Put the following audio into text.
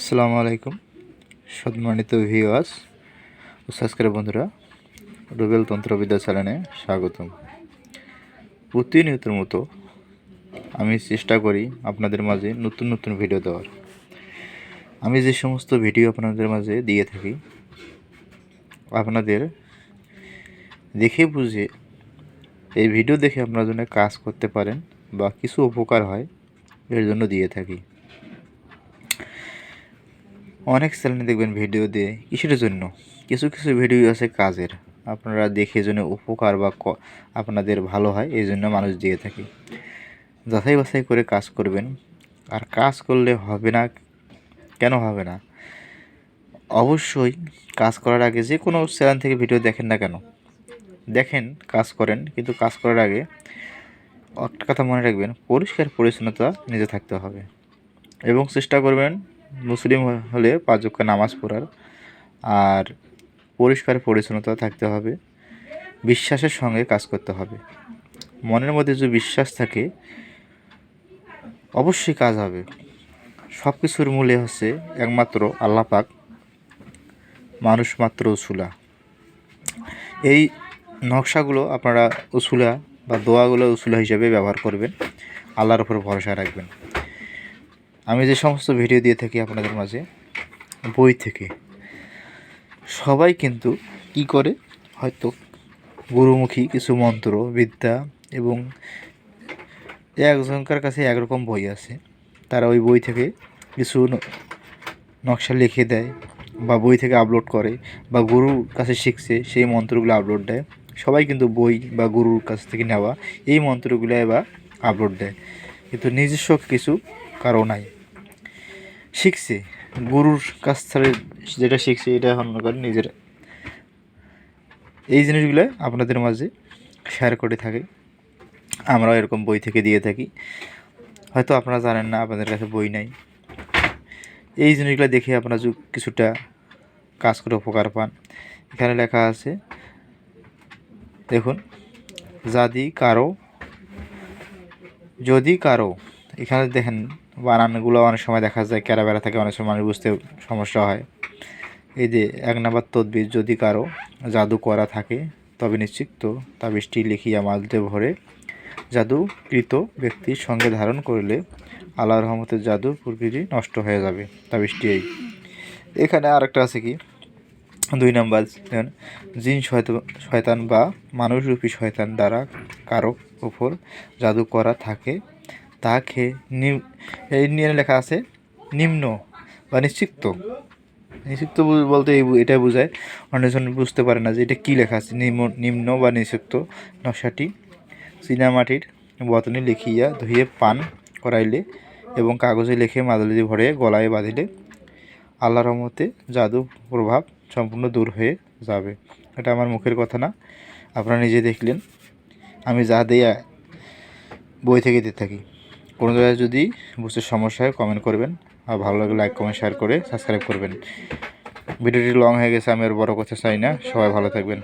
আসসালামু আলাইকুম, সম্মানিত ভিওয়াস ও সাবস্ক্রাইব বন্ধুরা, রুবেল তন্ত্রবিদ্যা চ্যানেলে স্বাগতম। প্রতিনিয়তের মতো আমি চেষ্টা করি আপনাদের মাঝে নতুন নতুন ভিডিও দেওয়ার। আমি যে সমস্ত ভিডিও আপনাদের মাঝে দিয়ে থাকি, আপনাদের দেখে বুঝে এই ভিডিও দেখে আপনার জন্য কাজ করতে পারেন বা কিছু উপকার হয়, এর জন্য দিয়ে থাকি। অনেক চ্যানেলে দেখবেন ভিডিও দিয়ে কিসের জন্য। কিছু কিছু ভিডিও আছে কাজের। আপনারা দেখে জন্য উপকার বা আপনাদের ভালো হয়, এই জন্য মানুষ দিয়ে থাকে। যাচাই বাছাই করে কাজ করবেন। আর কাজ করলে হবে না, কেন হবে না? অবশ্যই কাজ করার আগে যে কোনো চ্যানেল থেকে ভিডিও দেখেন না কেন, দেখেন, কাজ করেন, কিন্তু কাজ করার আগে একটা কথা মনে রাখবেন, পরিষ্কার পরিচ্ছন্নতা নিজে থাকতে হবে। এবং চেষ্টা করবেন মুসলিম হলে পাঁচ ওয়াক্ত নামাজ পড়ার আর পরিষ্কার পরিচ্ছন্নতা থাকতে হবে, বিশ্বাসের সঙ্গে কাজ করতে হবে। মনের মধ্যে যদি বিশ্বাস থাকে, অবশ্যই কাজ হবে। সব কিছুর মূলে হচ্ছে একমাত্র আল্লাহ পাক, মানুষ মাত্র উসুলা। এই নকশাগুলো আপনারা উসুলা বা দোয়াগুলো উসুলা হিসেবে ব্যবহার করবেন। আল্লাহর উপর ভরসা রাখবেন। আমি যে সমস্ত ভিডিও দিয়ে থাকি আপনাদের মাঝে, বই থেকে, সবাই কিন্তু কি করে? হয়তো গুরুমুখী কিছু মন্ত্র, বিদ্যা এবং একজনকার কাছে একরকম বই আছে, তারা ওই বই থেকে কিছু নকশা লিখে দেয় বা বই থেকে আপলোড করে বা গুরুর কাছে শিখছে, সেই মন্ত্রগুলো আপলোড দেয়। সবাই কিন্তু বই বা গুরুর কাছ থেকে নেওয়া, এই মন্ত্রগুলো এবার আপলোড দেয়। কিন্তু নিজস্ব কিছু কারও নাই। শিখছে। গুরুর কাছ থেকে যেটা শিখছে, এটা এখন করেন নিজের। এই জিনিসগুলো আপনাদের মাঝে শেয়ার করে থাকি। আমরাও এরকম বই থেকে দিয়ে থাকি। হয়তো আপনারা জানেন না, আপনাদের কাছে বই নাই। এই জিনিসগুলো দেখে আপনারা কিছুটা কাজ করে উপকার পান। এখানে লেখা আছে, দেখুন, যদি কারও যদি কারও এখানে দেখেন বানানগুলো অনেক সময় দেখা যায় ক্যারা বেড়া থাকে, অনেক সময় মানুষ বুঝতে সমস্যা হয়। এই যে এক নাম্বার তদবির যদি কারও জাদু করা থাকে, তবে নিশ্চিত তাবিজটি লিখিয়া মালতে ভরে জাদুকৃত ব্যক্তির সঙ্গে ধারণ করলে আল্লাহ রহমতের জাদু প্রকৃতি নষ্ট হয়ে যাবে। তাবিজটি এই। এখানে আরেকটা আছে কি? দুই নাম্বার জিন শয়ত- শয়তান বা মানুষরূপী শয়তান দ্বারা কারও ওপর জাদু করা থাকে এই নিয়ে লেখা আছে নিম্ন বা নিশ্চিত বল- বলতে এই এটা বোঝায়। অনেকজন বুঝতে পারে না যে এটা কী লেখা আছে, নিম্ন নিম্ন বা নিষিক্ত নকশাটি। চীনামাটির বতনে লিখিয়া ধুয়ে পান করাইলে এবং কাগজে লিখে মাদুলি ভরে গলায় বাঁধিলে আল্লাহর রহমতে জাদু প্রভাব সম্পূর্ণ দূর হয়ে যাবে। এটা আমার মুখের কথা না, আপনারা নিজে দেখলেন। আমি যা দেয়া বই থেকে দিতে থাকি। কোনো জায়গায় যদি বুঝতে সমস্যা হয় কমেন্ট করবেন। আর ভালো লাগলে লাইক কমেন্ট শেয়ার করে সাবস্ক্রাইব করবেন। ভিডিওটি লং হয়ে গেছে, আমি আর বড় করতে চাই না। সবাই ভালো থাকবেন।